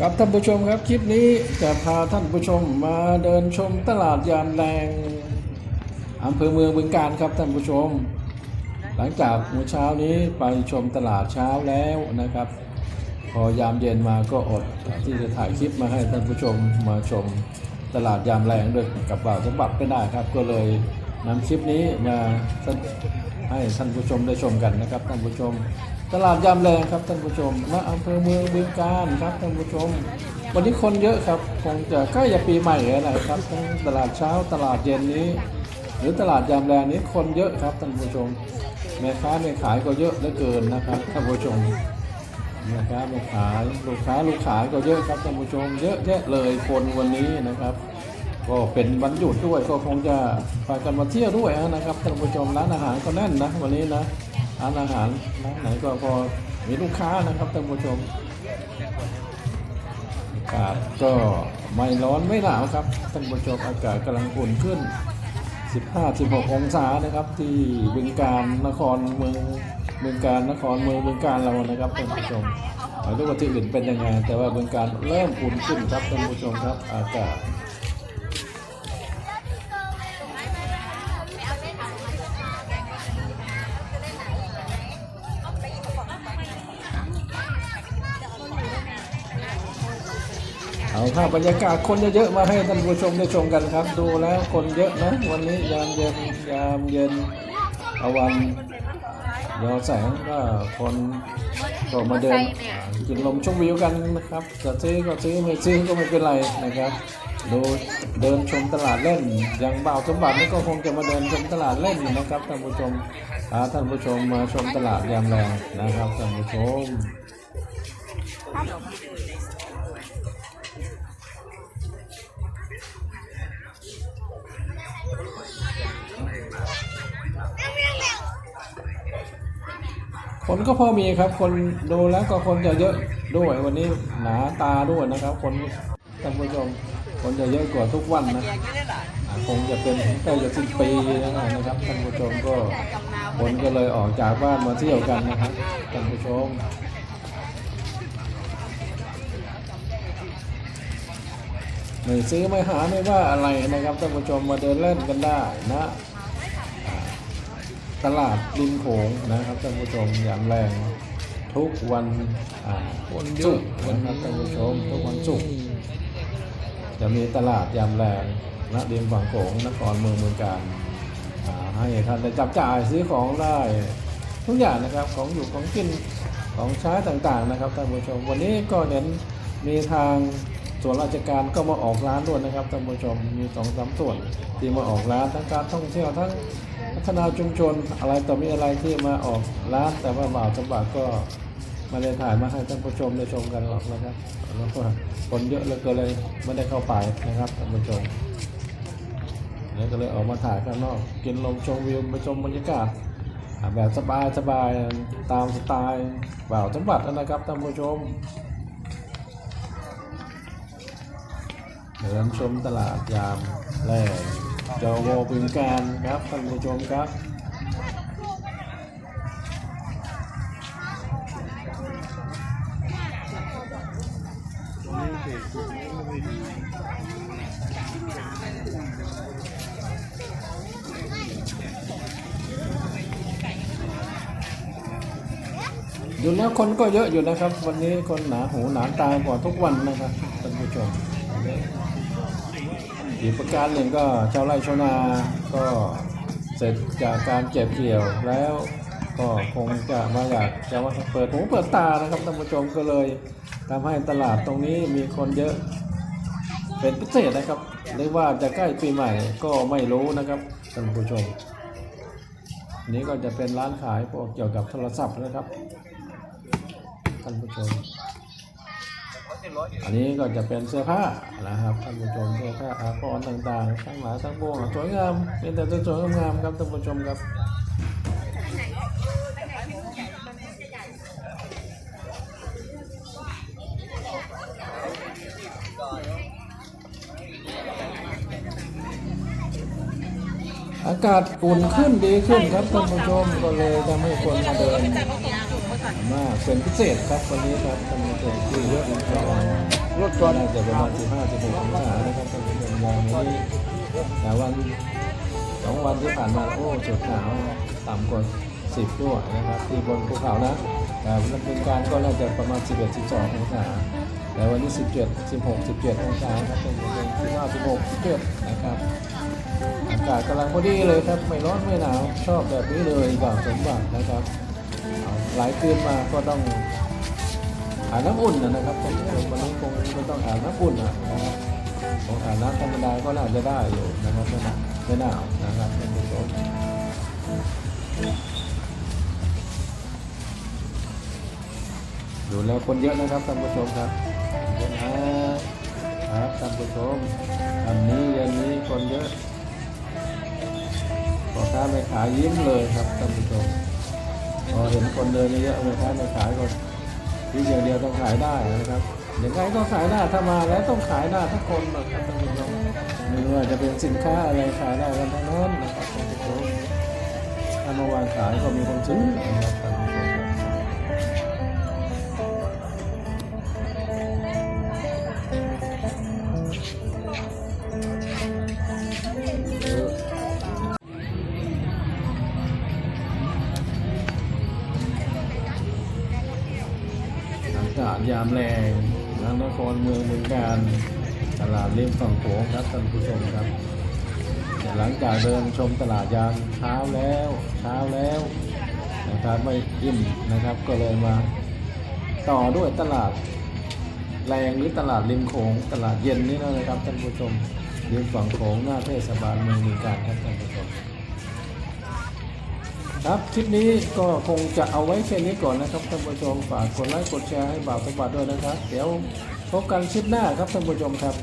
ครับท่านผู้ชมครับคลิปนี้จะพาท่านผู้ชมมาเดินชมตลาดยามแรงอำเภอเมืองบึงการครับท่านผู้ชม หลังจากเมื่อเช้านี้ไปชมตลาดเช้าแล้วนะครับ พอยามเย็นมาก็อดที่จะถ่ายคลิปมาให้ท่านผู้ชมมาชมตลาดยามแรงด้วยกับบ่าวสมบัติไม่ได้ครับ ก็เลยนำคลิปนี้มาให้ท่านผู้ชมได้ชมกันนะครับท่านผู้ชม ตลาดยามแรงครับท่านผู้ชมณอำเภอเมืองบึงการครับท่านผู้ชม วันนี้คนเยอะครับคงจะใกล้จะปีใหม่แล้วนะครับทั้งตลาดเช้าตลาดเย็นนี้ หรือตลาดยามแรงนี้คนเยอะครับท่านผู้ชมแม่ค้าแม่ขายก็เยอะเหลือเกินนะครับท่านผู้ชมนะครับลูกขายลูกค้าลูกขายก็เยอะครับท่านผู้ชม เยอะแยะเลยคนวันนี้นะครับ ก็เป็นวันหยุดด้วยก็คงจะไปกันมาเที่ยวด้วยนะครับท่านผู้ชมร้านอาหารก็แน่นนะวันนี้นะ ร้านอาหารร้านไหนก็พอมีลูกค้านะครับท่านผู้ชมอากาศก็ไม่ร้อนไม่หนาวครับท่านผู้ชมอากาศกำลังอุ่นขึ้น 15-16 องศานะครับ ที่บึงการนครเมืองบึงการนครเมืองบึงการเรานะครับท่านผู้ชมไม่รู้ว่าที่อื่นเป็นยังไง แต่ว่าบึงการเริ่มอุ่นขึ้นครับท่านผู้ชมครับ อากาศ เอาภาพบรรยากาศคนเยอะๆมาให้ท่านผู้ชมได้ชมกันครับ ดูแล้วคนเยอะนะวันนี้ยามเย็นยามเย็นอาวันยอแสงก็คนก็มาเดินกินลมชมวิวกันนะครับจะซื้อก็ซื้อไม่ซื้อก็ไม่เป็นไรนะครับดูเดินชมตลาดเล่นอย่างบ่าวสมบัตินี่ก็คงจะมาเดินชมตลาดเล่นนะครับท่านผู้ชมพาท่านผู้ชมมาชมตลาดยามแรงนะครับท่านผู้ชม คนก็พอมีครับ คนดูแล้วก็คนจะเยอะด้วยวันนี้หนาตาด้วยนะครับ คนท่านผู้ชมคนจะเยอะกว่าทุกวันนะคงจะเป็นใกล้จะสิ้นปีแล้วนะครับท่านผู้ชมก็คนก็เลยออกจากบ้านมาเที่ยวกันนะครับท่านผู้ชมไม่ซื้อไม่หาไม่ว่าอะไรนะครับท่านผู้ชมมาเดินเล่นกันได้นะ ตลาดริมโขงนะครับท่านผู้ชมยางแรงทุกวันอ่าคนศุกร์นะครับท่านผู้ชมทุกวันศุกร์จะมีตลาดยามแรงณริมฝั่งโขงนครเมืองเมืองการให้ท่านได้จับจ่ายซื้อของได้ทุกอย่างนะครับของอยู่ของกินของใช้ต่างๆนะครับท่านผู้ชมวันนี้ก็เห็นมีทาง ส่วนราชการก็มาออกร้านด้วยนะครับท่านผู้ชมมีสองสามส่วนที่มาออกร้านทั้งการท่องเที่ยวทั้งพัฒนาชุมชนอะไรต่อมีอะไรที่มาออกร้านแต่ว่าบ่าวสมบัติก็มาได้ถ่ายมาให้ท่านผู้ชมได้ชมกันหรอกนะครับแล้วก็คนเยอะเหลยก็เลยไม่ได้เข้าไปนะครับท่านผู้ชมแล้วก็เลยออกมาถ่ายข้างนอกกินลมชมวิวไปชมบรรยากาศแบบสบายสบายตามสไตล์บ่าวสมบัตินะครับท่านผู้ชม เดินชมตลาดยามแรกจอวบึงการครับท่านผู้ชมครับดูแล้วคนก็เยอะอยู่นะครับ วันนี้คนหนาหูหนาตายกว่าทุกวันนะครับท่านผู้ชม อีกประการหนึ่งก็ชาวไร่ชาวนาก็เสร็จจากการเก็บเกี่ยวแล้วก็คงจะมาอยากจะมาเปิดหูเปิดตานะครับท่านผู้ชมก็เลยทำให้ตลาดตรงนี้มีคนเยอะเป็นพิเศษนะครับหรือว่าจะใกล้ปีใหม่ก็ไม่รู้นะครับท่านผู้ชม นี้ก็จะเป็นร้านขายพวกเกี่ยวกับโทรศัพท์นะครับท่านผู้ชม อันนี้ก็จะเป็นเสื้อผ้านะครับท่านผู้ชมเสื้อผ้าอาภรณ์ต่างๆทั้งหลายทั้งปวงสวยงามเป็นแต่สวยงามครับท่านผู้ชมครับอากาศอุ่นขึ้นดีขึ้นครับท่านผู้ชมก็เลยทำให้คนมาเดิน มากเป็นพิเศษครับวันนี้ครับท่านผู้ชมคือเยอะนะครับรถก่อนน่าจะประมาณ15 16องศานะครับท่านผู้ชมอย่างนี้แต่วันสองวันที่ผ่านมาโอ้สุดหนาวต่ำกว่า10ด้วยนะครับที่บนภูเขานะแต่วันเป็นการก็น่าจะประมาณ 11 12องศาแต่วันนี้ 17 16 17องศาครับท่านผู้ชม15 16 17นะครับอากาศกำลังพอดีเลยครับไม่ร้อนไม่หนาวชอบแบบนี้เลยบ่าวสมบัตินะครับเอา หลายคืนมาก็ต้องอาน้ำอุ่นนะนะครับท่านผู้ชมวันนี้คงไม่ต้องอาน้ำอุ่นอะนะครับของอาน้ำธรรมดาก็น่าจะได้อยู่นะครับไม่หนาวไม่หนาวนะครับท่านผู้ชมดูแล้วคนเยอะนะครับท่านผู้ชมครับเยอะนะครับท่านผู้ชมอันนี้เย็นนี้คนเยอะพอค้าไม่ขายยิ้มเลยครับท่านผู้ชม พอเห็นคนเดินเยอะๆไม่ค้าไม่ขายก็ที่อย่างเดียวต้องขายได้นะครับยังไรก็ขายได้ถ้ามาแล้วต้องขายได้ทุกคนนะครับท่านผู้ชมไม่ว่าจะเป็นสินค้าอะไรขายได้กันทั้งนั้นนะครับท่านผู้ชมถ้ามาวางขายก็มีคนซื้อนะครับากาศยามแรงทางนครเมืองเมืองการตลาดเลี่ยมฝั่งโขงครับท่านผู้ชมครับหลังจากเดินชมตลาดยามเช้าแล้วเช้าแล้วนะครับไม่อิ่มนะครับก็เลยมา ต่อด้วยตลาดแรงหรือตลาดริมโขงตลาดเย็นนี่นะครับท่านผู้ชมริมฝั่งโขงหน้าเทศบาลเมืองเมืองการครับท่านผู้ชม ครับคลิปนี้ก็คงจะเอาไว้แค่นี้ก่อนนะครับท่านผู้ชมฝากกดไลค์กดแชร์ให้บ่าวสมบัติด้วยนะครับ เดี๋ยวพบกันคลิปหน้าครับท่านผู้ชมครับ